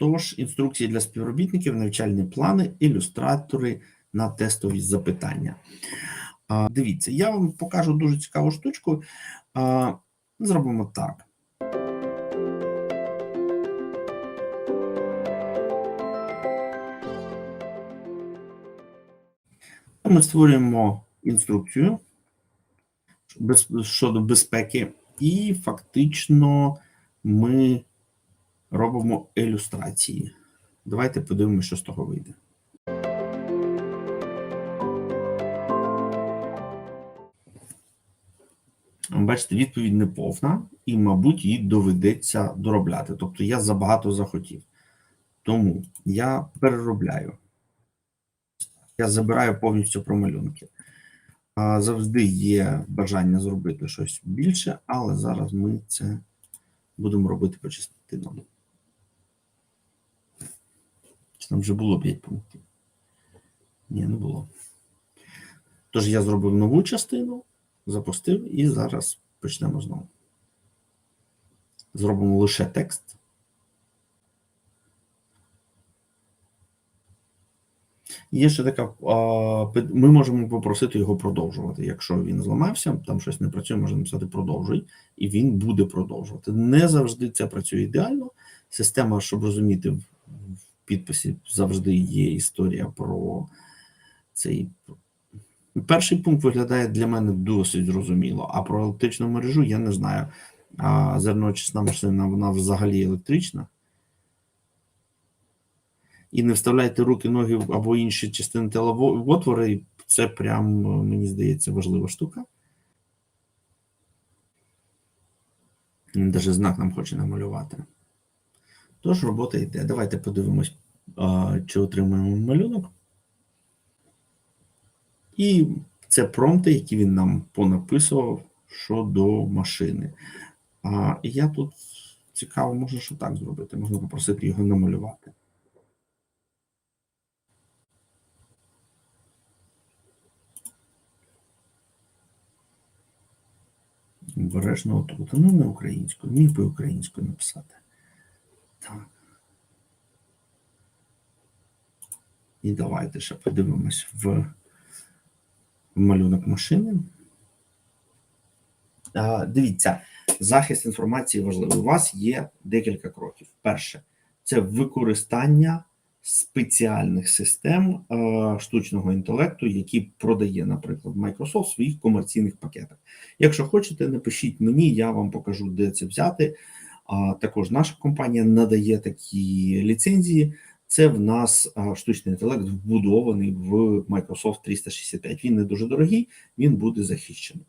Тож, інструкції для співробітників, навчальні плани, ілюстратори на тестові запитання. А, Дивіться, я вам покажу дуже цікаву штучку. А, Зробимо так. Ми створюємо інструкцію щодо безпеки, і фактично ми робимо ілюстрації. Давайте подивимося, що з того вийде. Бачите, відповідь не повна, і, мабуть, її доведеться доробляти. Тобто я забагато захотів. Тому я переробляю. Я забираю повністю промалюнки. Завжди є бажання зробити щось більше, але зараз ми це будемо робити по частинам. Там вже було 5 пунктів. Ні, не було. Тож я зробив нову частину, запустив і зараз почнемо знову. Зробимо лише текст. Є ще така, ми можемо попросити його продовжувати. Якщо він зламався, там щось не працює, можна написати продовжуй, і він буде продовжувати. Не завжди це працює ідеально. Система, щоб розуміти, в в підписі завжди є історія про цей. Перший пункт виглядає для мене досить зрозуміло, а про електричну мережу я не знаю. А зерноочисна машина, вона взагалі електрична. І не вставляйте руки, ноги або інші частини тіла в отвори. Це прям, мені здається, важлива штука. Навіть знак нам хоче намалювати. Тож робота йде. Давайте подивимось, а, чи отримаємо малюнок. І це промпти, які він нам понаписував щодо машини. А я тут цікаво, можна що так зробити. Можна попросити його намалювати. Обережно отрута. Ну, не українською, міг би українською написати. Так. І давайте ще подивимось в малюнок машини. Дивіться, захист інформації важливий. У вас є декілька кроків. Перше, це використання спеціальних систем е, штучного інтелекту, які продає, наприклад, Microsoft в своїх комерційних пакетах. Якщо хочете, напишіть мені, я вам покажу, де це взяти. А також наша компанія надає такі ліцензії. Це в нас штучний інтелект вбудований в Microsoft 365. Він не дуже дорогий, він буде захищений.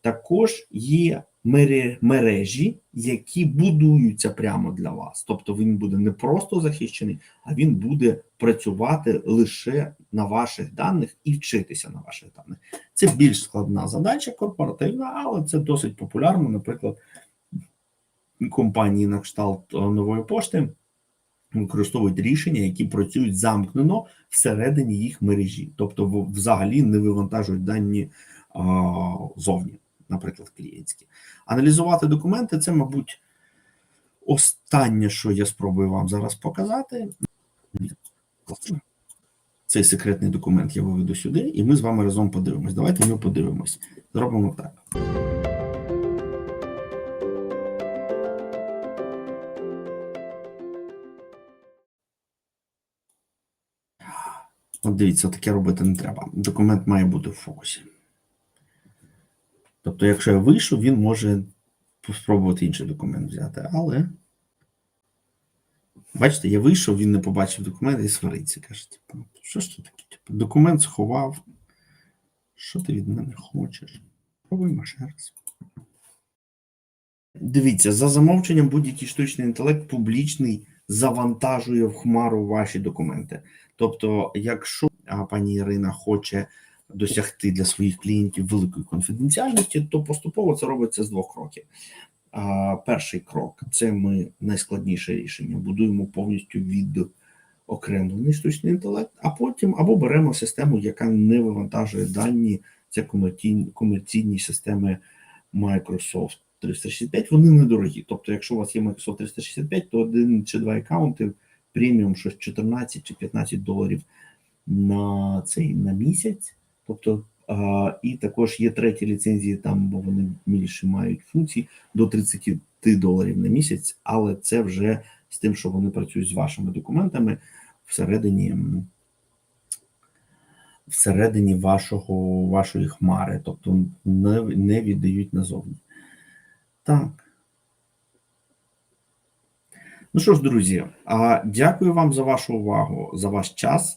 Також є мережі, які будуються прямо для вас. Тобто він буде не просто захищений, а він буде працювати лише на ваших даних і вчитися на ваших даних. Це більш складна задача корпоративна, але це досить популярно. Наприклад, компанії на кшталт е, нової пошти використовують рішення, які працюють замкнено всередині їх мережі, тобто взагалі не вивантажують дані а, зовні, наприклад, клієнтські. Аналізувати документи це, мабуть, останнє, що я спробую вам зараз показати. Цей секретний документ я виведу сюди, і ми з вами разом подивимось. Давайте ми подивимось. Зробимо так. Дивіться, таке робити не треба. Документ має бути в фокусі. Тобто, якщо я вийшов, він може спробувати інший документ взяти. Але бачите, я вийшов, він не побачив документ і свариться. Каже, типу, що ж це таке? Типу, документ сховав. Що ти від мене хочеш? Пробуємо ще раз. Дивіться, за замовченням будь-який штучний інтелект публічний завантажує в хмару ваші документи. Тобто, якщо пані Ірина хоче досягти для своїх клієнтів великої конфіденціальності, то поступово це робиться з двох кроків. Перший крок це ми найскладніше рішення будуємо повністю від окремлений штучний інтелект, а потім або беремо систему, яка не вивантажує дані, це комерційні системи Microsoft 365, вони недорогі. Тобто, якщо у вас є Microsoft 365, то один чи два аккаунти преміум щось 14 чи 15 доларів на цей на місяць. Тобто, а, і також є треті ліцензії, там бо вони більше мають функцій до 30 доларів на місяць, але це вже з тим, що вони працюють з вашими документами всередині. Всередині вашого, вашої хмари, тобто не, не віддають назовні. Так. Ну що ж, друзі, дякую вам за вашу увагу, за ваш час.